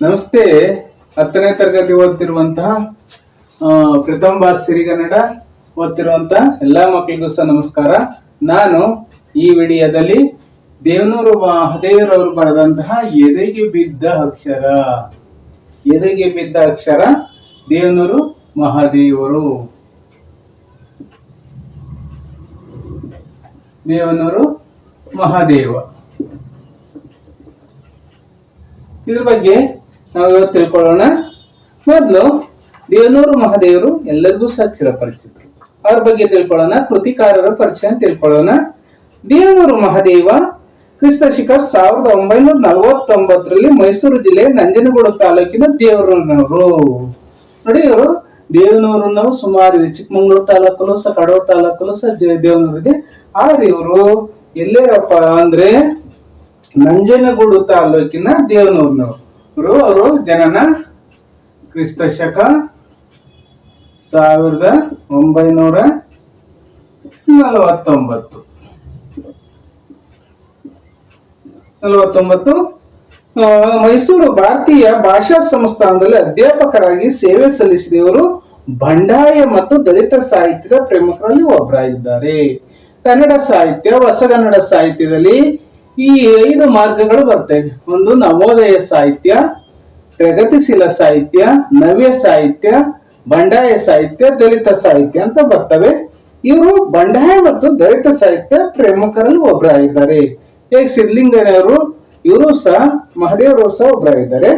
ನಮಸ್ತೆ. ಹತ್ತನೇ ತರಗತಿ ಓದ್ತಿರುವಂತಹ ಪ್ರಥಮ ಭಾಷೆ ಸಿರಿಗನ್ನಡ ಓದ್ತಿರುವಂತಹ ಎಲ್ಲಾ ಮಕ್ಕಳಿಗೂ ಸಹ ನಮಸ್ಕಾರ. ನಾನು ಈ ವಿಡಿಯೋದಲ್ಲಿ ದೇವನೂರು ಮಹದೇವರವರು ಬರೆದಂತಹ ಎದೆಗೆ ಬಿದ್ದ ಅಕ್ಷರ. ಎದೆಗೆ ಬಿದ್ದ ಅಕ್ಷರ ದೇವನೂರು ಮಹಾದೇವರು. ದೇವನೂರು ಮಹಾದೇವ. ಇದ್ರ ಬಗ್ಗೆ ನಾವು ತಿಳ್ಕೊಳ್ಳೋಣ. ಮೊದಲು ದೇವನೂರು ಮಹಾದೇವರು ಎಲ್ಲರಿಗೂ ಸಹ ಚಿರಪರಿಚಿತರು ಅವ್ರ ಬಗ್ಗೆ ತಿಳ್ಕೊಳ್ಳೋಣ, ಕೃತಿಕಾರರ ಪರಿಚಯ ತಿಳ್ಕೊಳ್ಳೋಣ. ದೇವನೂರು ಮಹಾದೇವ ಕ್ರಿಸ್ತ ಶಿಖ ಸಾವಿರದ ಒಂಬೈನೂರ ನಲವತ್ತೊಂಬತ್ತರಲ್ಲಿ ಮೈಸೂರು ಜಿಲ್ಲೆ ನಂಜನಗೂಡು ತಾಲೂಕಿನ ದೇವರೂರಿನವರು. ನೋಡಿ ಇವರು ದೇವನೂರನ್ನು ಸುಮಾರು ಇದೆ ಚಿಕ್ಕಮಂಗ್ಳೂರು ತಾಲೂಕಲ್ಲೂ ಸಹ, ಕಡೂರು ತಾಲೂಕಲ್ಲೂ ಸಹ ದೇವನೂರು ಆದ್ರೆ ಇವರು ಎಲ್ಲೇರಪ್ಪ ಅಂದ್ರೆ ನಂಜನಗೂಡು ತಾಲೂಕಿನ ದೇವನೂರಿನವರು. ಅವರು ಜನನ. ಕ್ರಿಸ್ತ ಶಕ ಸಾವಿರದ ಒಂಬೈನೂರ ನಲವತ್ತೊಂಬತ್ತು. ನಲವತ್ತೊಂಬತ್ತು. ಮೈಸೂರು ಭಾರತೀಯ ಭಾಷಾ ಸಂಸ್ಥಾನದಲ್ಲಿ ಅಧ್ಯಾಪಕರಾಗಿ ಸೇವೆ ಸಲ್ಲಿಸಿದ ಇವರು ಬಂಡಾಯ ಮತ್ತು ದಲಿತ ಸಾಹಿತ್ಯದ ಪ್ರಮುಖರಲ್ಲಿ ಒಬ್ಬರಾಗಿದ್ದಾರೆ. ಕನ್ನಡ ಸಾಹಿತ್ಯ, ಹೊಸಗನ್ನಡ ಸಾಹಿತ್ಯದಲ್ಲಿ ಈ ಐದು ಮಾರ್ಗಗಳು ಬರ್ತವೆ. ಒಂದು ನವೋದಯ ಸಾಹಿತ್ಯ, ಪ್ರಗತಿಶೀಲ ಸಾಹಿತ್ಯ, ನವ್ಯ ಸಾಹಿತ್ಯ, ಬಂಡಾಯ ಸಾಹಿತ್ಯ, ದಲಿತ ಸಾಹಿತ್ಯ ಅಂತ ಬರ್ತವೆ. ಇವರು ಬಂಡಾಯ ಮತ್ತು ದಲಿತ ಸಾಹಿತ್ಯ ಪ್ರಮುಖರಲ್ಲಿ ಒಬ್ಬರಾಗಿದ್ದಾರೆ. ಹೇಗೆ ಸಿದ್ಲಿಂಗನವರು ಇವರು ಸಹ ಮಹದೇವರು ಸಹ ಒಬ್ಬರಾಗಿದ್ದಾರೆ.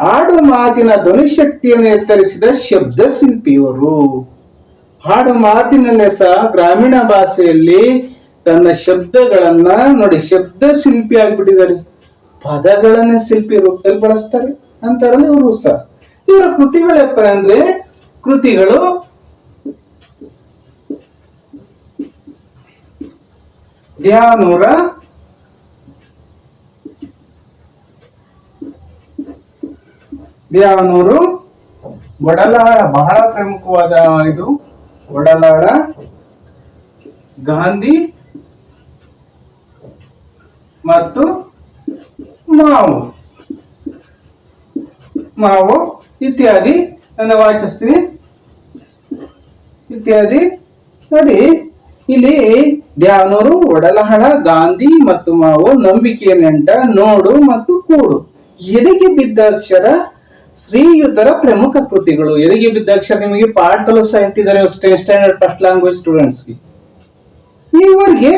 ಹಾಡು ಮಾತಿನ ಧ್ವನಿಶಕ್ತಿಯನ್ನು ಎತ್ತರಿಸಿದ ಶಬ್ದ ಶಿಲ್ಪಿಯವರು. ಹಾಡು ಮಾತಿನಲ್ಲೇ ಸಹ ಗ್ರಾಮೀಣ ಭಾಷೆಯಲ್ಲಿ ತನ್ನ ಶಬ್ದಗಳನ್ನ ನೋಡಿ, ಶಬ್ದ ಶಿಲ್ಪಿ ಆಗ್ಬಿಟ್ಟಿದ್ದಾರೆ. ಪದಗಳನ್ನ ಶಿಲ್ಪಿ ರೂಪದಲ್ಲಿ ಬಳಸ್ತಾರೆ. ಅಂತಾರಲ್ಲ ಇವರು ಸಹ. ಇವರ ಕೃತಿಗಳಪ್ಪ ಅಂದ್ರೆ, ಕೃತಿಗಳು ಧ್ಯಾನೂರ ದ್ಯಾವನೂರು ಒಡಲಾಳ, ಬಹಳ ಪ್ರಮುಖವಾದ ಇದು. ಒಡಲಾಳ ಗಾಂಧಿ ಮತ್ತು ಮಾವು. ಮಾವು ಇತ್ಯಾದಿ ನಾನು ವಾಚಿಸ್ತೀನಿ ಇತ್ಯಾದಿ. ನೋಡಿ, ಇಲ್ಲಿ ದ್ಯಾವನೂರು ಒಡಲಹಳ, ಗಾಂಧಿ ಮತ್ತು ಮಾವು ನಂಬಿಕೆಯ ನೆಂಟ ನೋಡು ಮತ್ತು ಕೂಡು. ಎದೆಗೆ ಬಿದ್ದ ಅಕ್ಷರ ಶ್ರೀಯುತರ ಪ್ರಮುಖ ಕೃತಿಗಳು. ಎದೆಗೆ ಬಿದ್ದ ಅಕ್ಷರ ನಿಮಗೆ ಪಾಠದಲ್ಲೂ ಸಹ ಇಟ್ಟಿದ್ದಾರೆ ಸ್ಟ್ಯಾಂಡರ್ಡ್ ಫಸ್ಟ್ ಲ್ಯಾಂಗ್ವೇಜ್ ಸ್ಟೂಡೆಂಟ್ಸ್ಗೆ ಇವರಿಗೆ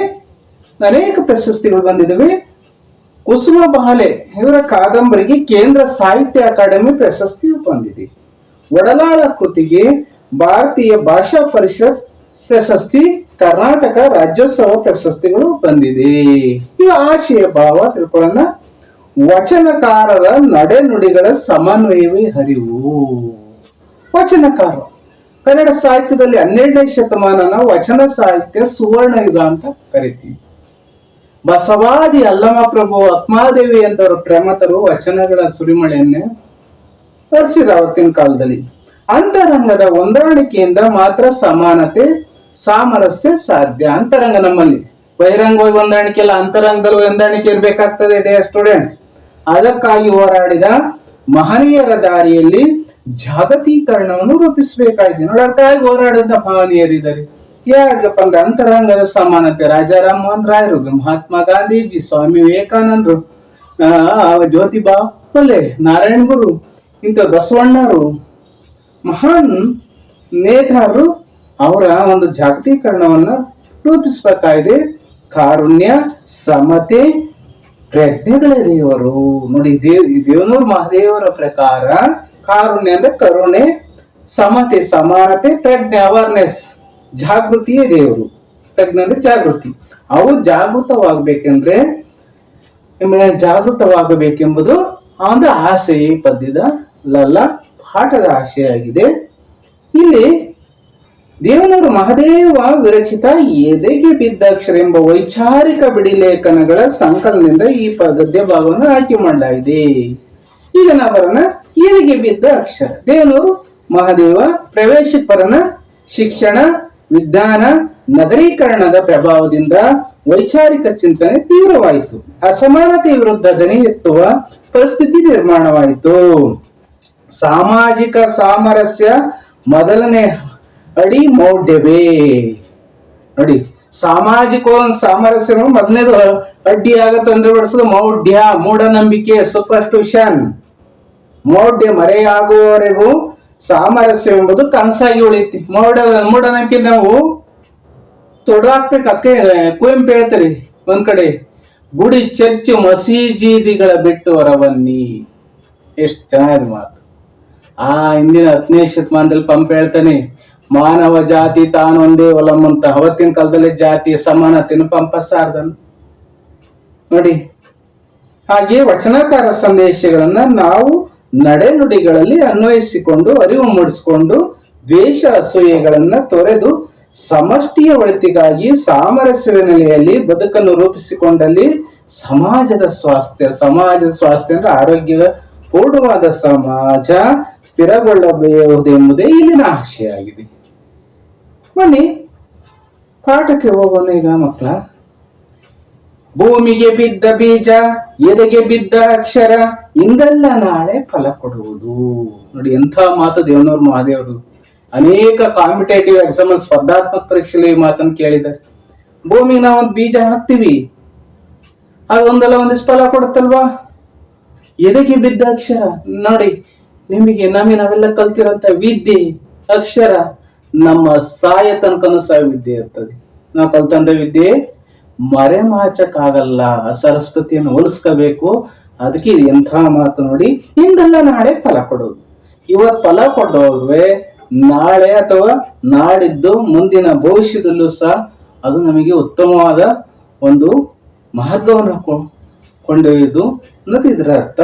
ಅನೇಕ ಪ್ರಶಸ್ತಿಗಳು ಬಂದಿದ್ದಾವೆ ಕುಸುಮ ಬಹಲೆ ಇವರ ಕಾದಂಬರಿಗೆ ಕೇಂದ್ರ ಸಾಹಿತ್ಯ ಅಕಾಡೆಮಿ ಪ್ರಶಸ್ತಿಯು ಬಂದಿದೆ. ಒಡಲಾಳ ಕೃತಿಗೆ ಭಾರತೀಯ ಭಾಷಾ ಪರಿಷತ್ ಪ್ರಶಸ್ತಿ, ಕರ್ನಾಟಕ ರಾಜ್ಯೋತ್ಸವ ಪ್ರಶಸ್ತಿಗಳು ಬಂದಿದೆ. ಈ ಆಶಯ ಭಾವ, ತಿಳ್ಕೊಳ್ಳೋಣ. ವಚನಕಾರರ ನಡೆನುಡಿಗಳ ಸಮನ್ವಯವೇ ಹರಿವು. ವಚನಕಾರ ಕನ್ನಡ ಸಾಹಿತ್ಯದಲ್ಲಿ ಹನ್ನೆರಡನೇ ಶತಮಾನನ ವಚನ ಸಾಹಿತ್ಯ ಸುವರ್ಣ ಯುಗ ಅಂತ ಕರಿತೀವಿ. ಬಸವಾದಿ ಅಲ್ಲಮ ಪ್ರಭು ಆತ್ಮಾದೇವಿ ಎಂದವರು ಪ್ರೇಮತರು ವಚನಗಳ ಸುರಿಮಳೆಯನ್ನೇ ಹರಿಸಿದ ಅವತ್ತಿನ ಕಾಲದಲ್ಲಿ. ಅಂತರಂಗದ ಹೊಂದಾಣಿಕೆಯಿಂದ ಮಾತ್ರ ಸಮಾನತೆ, ಸಾಮರಸ್ಯ ಸಾಧ್ಯ ಅಂತರಂಗ ನಮ್ಮಲ್ಲಿ. ಬಹಿರಂಗವಾಗಿ ಹೊಂದಾಣಿಕೆ ಅಲ್ಲ, ಅಂತರಂಗದಲ್ಲಿ ಹೊಂದಾಣಿಕೆ ಇರಬೇಕಾಗ್ತದೆ ಡೇ ಸ್ಟೂಡೆಂಟ್ಸ್ ಅದಕ್ಕಾಗಿ ಹೋರಾಡಿದ ಮಹನೀಯರ ದಾರಿಯಲ್ಲಿ ಜಾಗತೀಕರಣವನ್ನು ರೂಪಿಸಬೇಕಾಗಿದೆ. ನೋಡಿ ಅದಕ್ಕಾಗಿ ಹೋರಾಡಿದ ಮಹನೀಯರಿದ್ದಾರೆ. ಯಾಕಪ್ಪ ಅಂದ್ರೆ ಅಂತರಂಗದ ಸಮಾನತೆ ರಾಜಾರಾಮ್ ಮೋಹನ್ ರಾಯರು ಮಹಾತ್ಮ ಗಾಂಧೀಜಿ, ಸ್ವಾಮಿ ವಿವೇಕಾನಂದರು ಜ್ಯೋತಿಬಾ ಫುಲೆ ನಾರಾಯಣ ಗುರು, ಇಂಥ ಬಸವಣ್ಣರು, ಮಹಾನ್ ನೇತಾರರು, ಅವರ ಒಂದು ಜಾಗತೀಕರಣವನ್ನ ರೂಪಿಸಬೇಕಾಗಿದೆ ಕಾರುಣ್ಯ, ಸಮತೆ, ಪ್ರಜ್ಞೆಗಳೇ ದೇವರು. ನೋಡಿ ದೇವ್ ದೇವನೂರು ಮಹಾದೇವರ ಪ್ರಕಾರ, ಕಾರುಣ್ಯ ಅಂದ್ರೆ ಕರುಣೆ, ಸಮತೆ, ಸಮಾನತೆ, ಪ್ರಜ್ಞೆ ಅವೇರ್ನೆಸ್ ಜಾಗೃತಿಯೇ ದೇವರು ತಜ್ಞ ಅಂದ್ರೆ ಜಾಗೃತಿ. ಅವು ಜಾಗೃತವಾಗಬೇಕೆಂದ್ರೆ ನಿಮಗೆ ಜಾಗೃತವಾಗಬೇಕೆಂಬುದು ಆ ಒಂದು ಆಸೆ ಈ ಪದ್ಯದ ಲಲ್ಲ ಪಾಠದ ಆಶೆಯಾಗಿದೆ ಇಲ್ಲಿ ದೇವನೂರು ಮಹದೇವ ವಿರಚಿತ ಎದೆಗೆ ಬಿದ್ದ ಅಕ್ಷರ ಎಂಬ ವೈಚಾರಿಕ ಬಿಡಿಲೇಖನಗಳ ಸಂಕಲನದಿಂದ ಈ ಪದ್ಯ ಭಾಗವನ್ನು ಆಯ್ಕೆ ಮಾಡಲಾಗಿದೆ. ಈಗ ನಾವರನ್ನ ಎದೆಗೆ ಬಿದ್ದ ಅಕ್ಷರ. ದೇವನೂರು ಮಹದೇವ ಪ್ರವೇಶಪರನ ಶಿಕ್ಷಣ ವಿಜ್ಞಾನ ನಗರೀಕರಣದ ಪ್ರಭಾವದಿಂದ ವೈಚಾರಿಕ ಚಿಂತನೆ ತೀವ್ರವಾಯಿತು. ಅಸಮಾನತೆ ವಿರುದ್ಧ ದನಿ ಎತ್ತುವ ಪರಿಸ್ಥಿತಿ ನಿರ್ಮಾಣವಾಯಿತು. ಸಾಮಾಜಿಕ ಸಾಮರಸ್ಯ ಮೊದಲನೇ ಅಡಿ ಮೌಢ್ಯವೇ. ನೋಡಿ ಸಾಮಾಜಿಕ ಸಾಮರಸ್ಯ ಮೊದಲನೇದು ಅಡ್ಡಿಯಾಗ ತೊಂದರೆ ಪಡಿಸೋದು ಮೌಢ್ಯ, ಮೂಢನಂಬಿಕೆ ಸೂಪರ್ಸ್ಟಿಷನ್ ಮೌಢ್ಯ ಮರೆಯಾಗುವವರೆಗೂ ಸಾಮರಸ್ಯ ಎಂಬುದು ಕನಸಾಗಿ ಉಳಿತಿ ಮೂಡ ಮೂಡನಕ್ಕೆ ನಾವು ತೊಡಾಕ್ಬೇಕು. ಅದಕ್ಕೆ ಕುವೆಂಪು ಹೇಳ್ತಾರೆ ಒಂದ್ ಕಡೆ, ಗುಡಿ ಚರ್ಚ್ ಮಸೀಜಿದಿಗಳ ಬಿಟ್ಟು ಹೊರಬನ್ನಿ ಎಷ್ಟು ಚೆನ್ನಾಗಿದೆ ಮಾತು. ಆ ಹಿಂದಿನ ಹತ್ತನೇ ಶತಮಾನದಲ್ಲಿ ಪಂಪ್ ಹೇಳ್ತಾನೆ, ಮಾನವ ಜಾತಿ ತಾನೊಂದೇ ಒಲಂ ಅಂತ. ಅವತ್ತಿನ ಕಾಲದಲ್ಲಿ ಜಾತಿ ಸಮಾನತೆಯನ್ನು ಪಂಪ ಸಾರ್ದನು. ನೋಡಿ ಹಾಗೆ ವಚನಕಾರ ಸಂದೇಶಗಳನ್ನ ನಾವು ನಡೆನುಡಿಗಳಲ್ಲಿ ಅನ್ವಯಿಸಿಕೊಂಡು, ಅರಿವು ಮೂಡಿಸಿಕೊಂಡು, ದ್ವೇಷ ಅಸೂಯೆಗಳನ್ನ ತೊರೆದು, ಸಮಷ್ಟಿಯ ಒಳಿತಿಗಾಗಿ ಸಾಮರಸ್ಯದ ನೆಲೆಯಲ್ಲಿ ಬದುಕನ್ನು ರೂಪಿಸಿಕೊಂಡಲ್ಲಿ ಸಮಾಜದ ಸ್ವಾಸ್ಥ್ಯ ಸಮಾಜದ ಸ್ವಾಸ್ಥ್ಯ ಅಂದ್ರೆ ಆರೋಗ್ಯದ ಪೂರ್ಣವಾದ ಸಮಾಜ ಸ್ಥಿರಗೊಳ್ಳಬಹುದೆಂಬುದೇ ಇಲ್ಲಿನ ಆಶೆಯಾಗಿದೆ. ಬನ್ನಿ, ಪಾಠಕ್ಕೆ ಹೋಗೋಣ ಈಗ ಮಕ್ಕಳ. ಭೂಮಿಗೆ ಬಿದ್ದ ಬೀಜ ಎದೆಗೆ ಬಿದ್ದ ಅಕ್ಷರ, ಇಂದೆಲ್ಲ ನಾಳೆ ಫಲ ಕೊಡುವುದು. ನೋಡಿ, ಎಂಥ ಮಾತು ದೇವನೂರ್ ಮಹಾದೇವರು. ಅನೇಕ ಕಾಂಪಿಟೇಟಿವ್ ಎಕ್ಸಾಮ್ ಸ್ಪರ್ಧಾತ್ಮಕ ಪರೀಕ್ಷೆಯಲ್ಲಿ ಮಾತನ್ನು ಕೇಳಿದ್ದಾರೆ. ಭೂಮಿಗೆ ನಾವು ಒಂದು ಬೀಜ ಹಾಕ್ತಿವಿ. ಒಂದಲ್ಲ ಒಂದಿಷ್ಟು ಫಲ ಕೊಡುತ್ತಲ್ವಾ? ಎದೆಗೆ ಬಿದ್ದ ಅಕ್ಷರ. ನೋಡಿ, ನಿಮಗೆ ನಮಗೆ ನಾವೆಲ್ಲ ಕಲ್ತಿರೋಂಥ ವಿದ್ಯೆ, ಅಕ್ಷರ, ನಮ್ಮ ಸಾಯ ತನಕನೂ ಸಹ ವಿದ್ಯೆ ಇರ್ತದೆ. ನಾವು ಕಲ್ತಂತ ವಿದ್ಯೆ ಮರೆಮಾಚಕ್ಕಾಗಲ್ಲ, ಸರಸ್ವತಿಯನ್ನು ಹೋಲಿಸ್ಕೋಬೇಕು. ಅದಕ್ಕೆ ಎಂಥ ಮಾತು ನೋಡಿ, ಇಂದೆಲ್ಲ ನಾಳೆ ಫಲ ಕೊಡೋದು. ಇವತ್ತು ಫಲ ಕೊಡೋದ್ರೆ ನಾಳೆ ಅಥವಾ ನಾಡಿದ್ದು, ಮುಂದಿನ ಭವಿಷ್ಯದಲ್ಲೂ ಸಹ ಅದು ನಮಗೆ ಉತ್ತಮವಾದ ಒಂದು ಮಾರ್ಗವನ್ನು ಕೊ- ಕೊಂಡೊಯ್ಯುವುದು ಅನ್ನೋದು ಇದರ ಅರ್ಥ.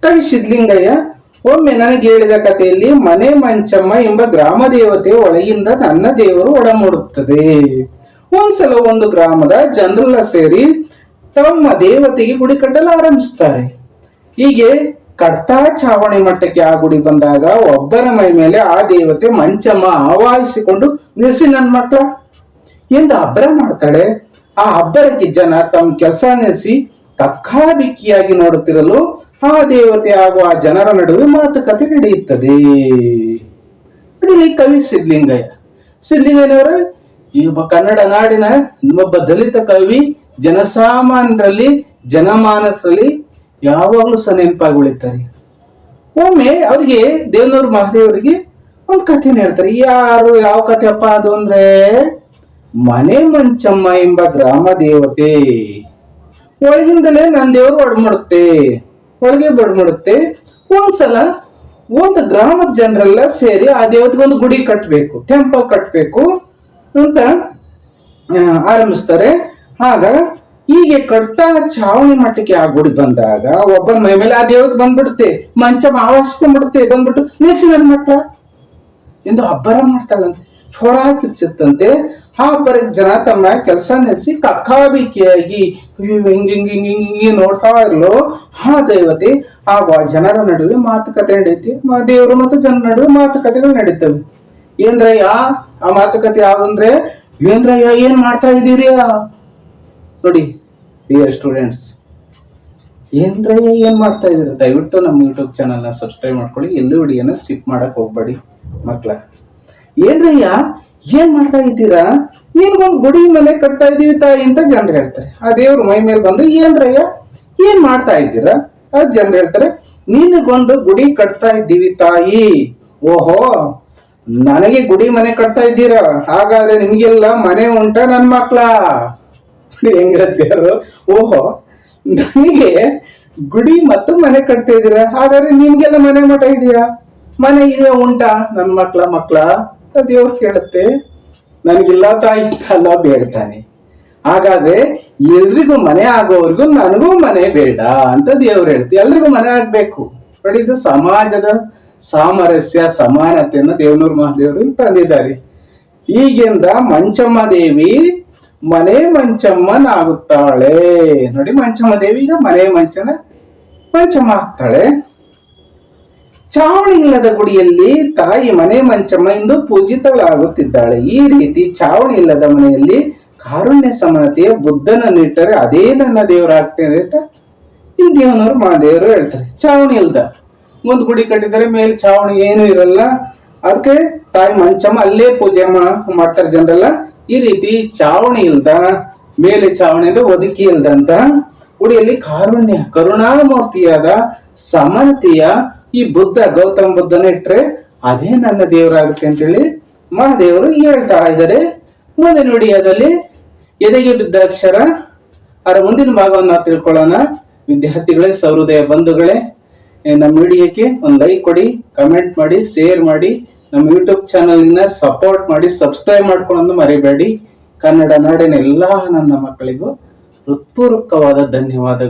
ಕವಿ ಸಿದ್ಲಿಂಗಯ್ಯ ಒಮ್ಮೆ ನನಗೆ ಹೇಳಿದ ಕಥೆಯಲ್ಲಿ, ಮನೆ ಮಂಚಮ್ಮ ಎಂಬ ಗ್ರಾಮ ದೇವತೆ ಒಳಗಿಂದ ನನ್ನ ದೇವರು ಒಡಮೂಡುತ್ತದೆ. ಒಂದ್ಸಲ ಒಂದು ಗ್ರಾಮದ ಜನರೆಲ್ಲ ಸೇರಿ ತಮ್ಮ ದೇವತೆಗೆ ಗುಡಿ ಕಟ್ಟಲು ಆರಂಭಿಸ್ತಾರೆ. ಹೀಗೆ ಕರ್ತಾ ಚಾವಣಿ ಮಟ್ಟಕ್ಕೆ ಆ ಗುಡಿ ಬಂದಾಗ ಒಬ್ಬರ ಮೈ ಮೇಲೆ ಆ ದೇವತೆ ಮಂಚಮ್ಮ ಆವಾಹಿಸಿಕೊಂಡು ನಿಲ್ಲಿಸಿ ನನ್ನ ಮಕ್ಕಳ ಎಂದು ಅಬ್ಬರ ಮಾಡ್ತಾಳೆ. ಆ ಅಬ್ಬರಕ್ಕೆ ಜನ ತಮ್ಮ ಕೆಲಸ ನೆಲೆಸಿ ಕಕ್ಕಾಬಿಕ್ಕಿಯಾಗಿ ನೋಡುತ್ತಿರಲು ಆ ದೇವತೆ ಹಾಗೂ ಆ ಜನರ ನಡುವೆ ಮಾತುಕತೆ ನಡೆಯುತ್ತದೆ. ನೋಡಿ ಕವಿ ಸಿದ್ಲಿಂಗಯ್ಯ ಸಿದ್ಲಿಂಗಯ್ಯನವರ ಈ ಕನ್ನಡ ನಾಡಿನ ಒಬ್ಬ ದಲಿತ ಕವಿ, ಜನಸಾಮಾನ್ಯರಲ್ಲಿ, ಜನಮಾನಸರಲ್ಲಿ ಯಾವಾಗಲೂ ಸಹ ನೆನಪಾಗಿ ಉಳಿತಾರೆ ಒಮ್ಮೆ ಅವರಿಗೆ ದೇವನೂರು ಮಹಾದೇವರಿಗೆ ಒಂದು ಕಥೆ ಹೇಳ್ತಾರೆ. ಯಾರು, ಯಾವ ಕಥೆ ಅಪ್ಪ ಅದು ಅಂದ್ರೆ, ಮನೆ ಮಂಚಮ್ಮ ಎಂಬ ಗ್ರಾಮ ದೇವತೆ. ಒಳಗಿಂದಲೇ ನನ್ನ ದೇವರು ಒಡಮಡುತ್ತೆ ಒಳಗೆ ಬಡಮಡುತ್ತೆ ಒಂದ್ಸಲ ಒಂದು ಗ್ರಾಮದ ಜನರೆಲ್ಲ ಸೇರಿ ಆ ದೇವತೆಗೆ ಒಂದು ಗುಡಿ ಕಟ್ಟಬೇಕು ಟೆಂಪಲ್ ಕಟ್ಟಬೇಕು ಅಂತ ಆರಂಭಿಸ್ತಾರೆ. ಆಗ ಹೀಗೆ ಕಡ್ತಾ ಚಾವಣಿ ಮಟ್ಟಕ್ಕೆ ಆ ಗುಡಿ ಬಂದಾಗ ಒಬ್ಬ ಮೈ ಮೇಲೆ ಆ ದೇವತೆ ಬಂದ್ಬಿಡುತ್ತೆ. ಮಂಚ ಆವಾಸ್ಕೊಂಡ್ಬಿಡುತ್ತೆ ಬಂದ್ಬಿಟ್ಟು ನಿಲ್ಸಿನ ಮಟ್ಟ ಎಂದು ಅಬ್ಬರ ಮಾಡ್ತಾಳಂತೆ. ಚೋರ ಕಿರ್ಚುತ್ತಂತೆ. ಆ ಅಬ್ಬರ ಜನ ತಮ್ಮ ಕೆಲಸ ನೆಲೆಸಿ ಕಕ್ಕಾಬಿಕಿಯಾಗಿ ಹಿಂಗ್ ಹಿಂಗ್ ಹಿಂಗ್ ಹಿಂಗ್, ಹಿಂಗೆ ನೋಡ್ತಾ ಇರ್ಲು. ಆ ದೇವತೆ ಹಾಗೂ ಆ ಜನರ ನಡುವೆ ಮಾತುಕತೆ ನಡೆಯುತ್ತೆ ದೇವರು ಮತ್ತು ಜನರ ನಡುವೆ ಮಾತುಕತೆಗಳು ನಡೀತವೆ. ಏನ್ರಯ್ಯ ಆ ಮಾತುಕತೆ ಯಾವ್ದಂದ್ರೆ ಏನ್ರಯ್ಯ ಏನ್ ಮಾಡ್ತಾ ಇದ್ದೀರಿ? ನೋಡಿ ಡಿಯರ್ ಸ್ಟೂಡೆಂಟ್ಸ್ ಏನ್ರಯ್ಯ ಏನ್ ಮಾಡ್ತಾ ಇದೀರ ದಯವಿಟ್ಟು ನಮ್ಮ ಯೂಟ್ಯೂಬ್ ಚಾನಲ್ನ ಸಬ್ಸ್ಕ್ರೈಬ್ ಮಾಡ್ಕೊಳ್ಳಿ. ಎಲ್ಲೂ ವಿಡಿಯೋನ ಸ್ಕಿಪ್ ಮಾಡಕ್ ಹೋಗ್ಬೇಡಿ, ಮಕ್ಳ. ಏನ್ರಯ್ಯ ಏನ್ ಮಾಡ್ತಾ ಇದ್ದೀರಾ? ನೀನ್ಗೊಂದು ಗುಡಿ ಮನೆ ಕಟ್ತಾ ಇದೀವಿ ತಾಯಿ ಅಂತ ಜನರು ಹೇಳ್ತಾರೆ. ಆ ದೇವ್ರ ಮೈ ಮೇಲೆ ಬಂದು ಏನ್ರಯ್ಯ ಏನ್ ಮಾಡ್ತಾ ಇದ್ದೀರಾ? ಅದ್ ಜನರು ಹೇಳ್ತಾರೆ, ನಿನಗೊಂದು ಗುಡಿ ಕಟ್ತಾ ಇದ್ದೀವಿ ತಾಯಿ. ಓಹೋ! ನನಗೆ ಗುಡಿ ಮನೆ ಕಟ್ತಾ ಇದ್ದೀರಾ? ಹಾಗಾದ್ರೆ ನಿಮ್ಗೆಲ್ಲ ಮನೆ ಉಂಟ ನನ್ ಮಕ್ಳ? ಹೆಂಗತ್ಯಾರು ಓಹೋ, ನನಗೆ ಗುಡಿ ಮತ್ತು ಮನೆ ಕಟ್ತಾ ಇದ್ದೀರಾ? ಹಾಗಾದ್ರೆ ನಿಮ್ಗೆಲ್ಲ ಮನೆ ಮಠ ಇದೆಯಾ ಮನೆ ಇಲ್ಲ ಉಂಟಾ ನನ್ ಮಕ್ಳ ಮಕ್ಳ? ದೇವ್ರು ಕೇಳುತ್ತೆ. ನನಗಿಲ್ಲ ತಾಯಿ ಅಲ್ಲ ಬೇಡ್ತಾನೆ. ಹಾಗಾದ್ರೆ ಎಲ್ರಿಗೂ ಮನೆ ಆಗೋವರೆಗೂ ನನಗೂ ಮನೆ ಬೇಡ ಅಂತ ದೇವ್ರು ಹೇಳ್ತಿ. ಎಲ್ರಿಗೂ ಮನೆ ಆಗ್ಬೇಕು. ಬಟ್ ಇದು ಸಮಾಜದ ಸಾಮರಸ್ಯ, ಸಮಾನತೆಯನ್ನು ದೇವನೂರು ಮಹಾದೇವರು ತಂದಿದ್ದಾರೆ. ಈಗಿಂದ ಮಂಚಮ್ಮ ದೇವಿ ಮನೆ ಮಂಚಮ್ಮನಾಗುತ್ತಾಳೆ ನೋಡಿ ಮಂಚಮ್ಮ ದೇವಿ ಈಗ ಮನೆ ಮಂಚನ ಮಂಚಮ್ಮ ಆಗ್ತಾಳೆ ಚಾವಣಿ ಇಲ್ಲದ ಗುಡಿಯಲ್ಲಿ ತಾಯಿ ಮನೆ ಮಂಚಮ್ಮ ಎಂದು ಪೂಜಿತಳಾಗುತ್ತಿದ್ದಾಳೆ. ಈ ರೀತಿ ಚಾವಣಿ ಇಲ್ಲದ ಮನೆಯಲ್ಲಿ ಕಾರುಣ್ಯ ಸಮಾನತೆಯ ಬುದ್ಧನನ್ನಿಟ್ಟರೆ ಅದೇ ನನ್ನ ದೇವರಾಗ್ತೇನೆ ಅಂತ ಹಿಂದಿಯವನವರು ಮಹಾದೇವರು ಹೇಳ್ತಾರೆ. ಚಾವಣಿ ಇಲ್ದ ಒಂದು ಗುಡಿ ಕಟ್ಟಿದರೆ ಮೇಲೆ ಚಾವಣಿ ಏನು ಇರಲ್ಲ. ಅದಕ್ಕೆ ತಾಯಿ ಮಂಚಮ್ಮ ಅಲ್ಲೇ ಪೂಜೆ ಮಾಡ್ತಾರೆ ಜನರೆಲ್ಲ. ಈ ರೀತಿ ಚಾವಣಿ ಇಲ್ದ, ಮೇಲೆ ಚಾವಣಿ ಅಂದ್ರೆ ಒದಕಿ ಇಲ್ದಂತ ಗುಡಿಯಲ್ಲಿ ಕಾರುಣ್ಯ, ಕರುಣಾಮೂರ್ತಿಯಾದ ಸಮಂತಿಯ ಈ ಬುದ್ಧ, ಗೌತಮ ಬುದ್ಧನ ಇಟ್ರೆ ಅದೇ ನನ್ನ ದೇವರಾಗುತ್ತೆ ಅಂತೇಳಿ ಮಹಾದೇವರು ಹೇಳ್ತಾ ಇದ್ದಾರೆ. ಮುಂದೆ ನುಡಿಯದಲ್ಲಿ ಎದೆಗೆ ಬಿದ್ದ ಅಕ್ಷರ? ಅದರ ಮುಂದಿನ ಭಾಗವನ್ನು ತಿಳ್ಕೊಳ್ಳೋಣ. ವಿದ್ಯಾರ್ಥಿಗಳೇ, ಸೌಹೃದಯ ಬಂಧುಗಳೇ ನಮ್ಮ ವಿಡಿಯೋಕ್ಕೆ ಒಂದು ಲೈಕ್ ಕೊಡಿ ಕಮೆಂಟ್ ಮಾಡಿ ಶೇರ್ ಮಾಡಿ, ನಮ್ಮ ಯೂಟ್ಯೂಬ್ ಚಾನಲ್ನ ಸಪೋರ್ಟ್ ಮಾಡಿ ಸಬ್ಸ್ಕ್ರೈಬ್ ಮಾಡ್ಕೊಳ್ಳೋದು ಮರಿಬೇಡಿ. ಕನ್ನಡ ನಾಡಿನ ಎಲ್ಲ ನನ್ನ ಮಕ್ಕಳಿಗೂ ಹೃತ್ಪೂರ್ವಕವಾದ ಧನ್ಯವಾದಗಳು.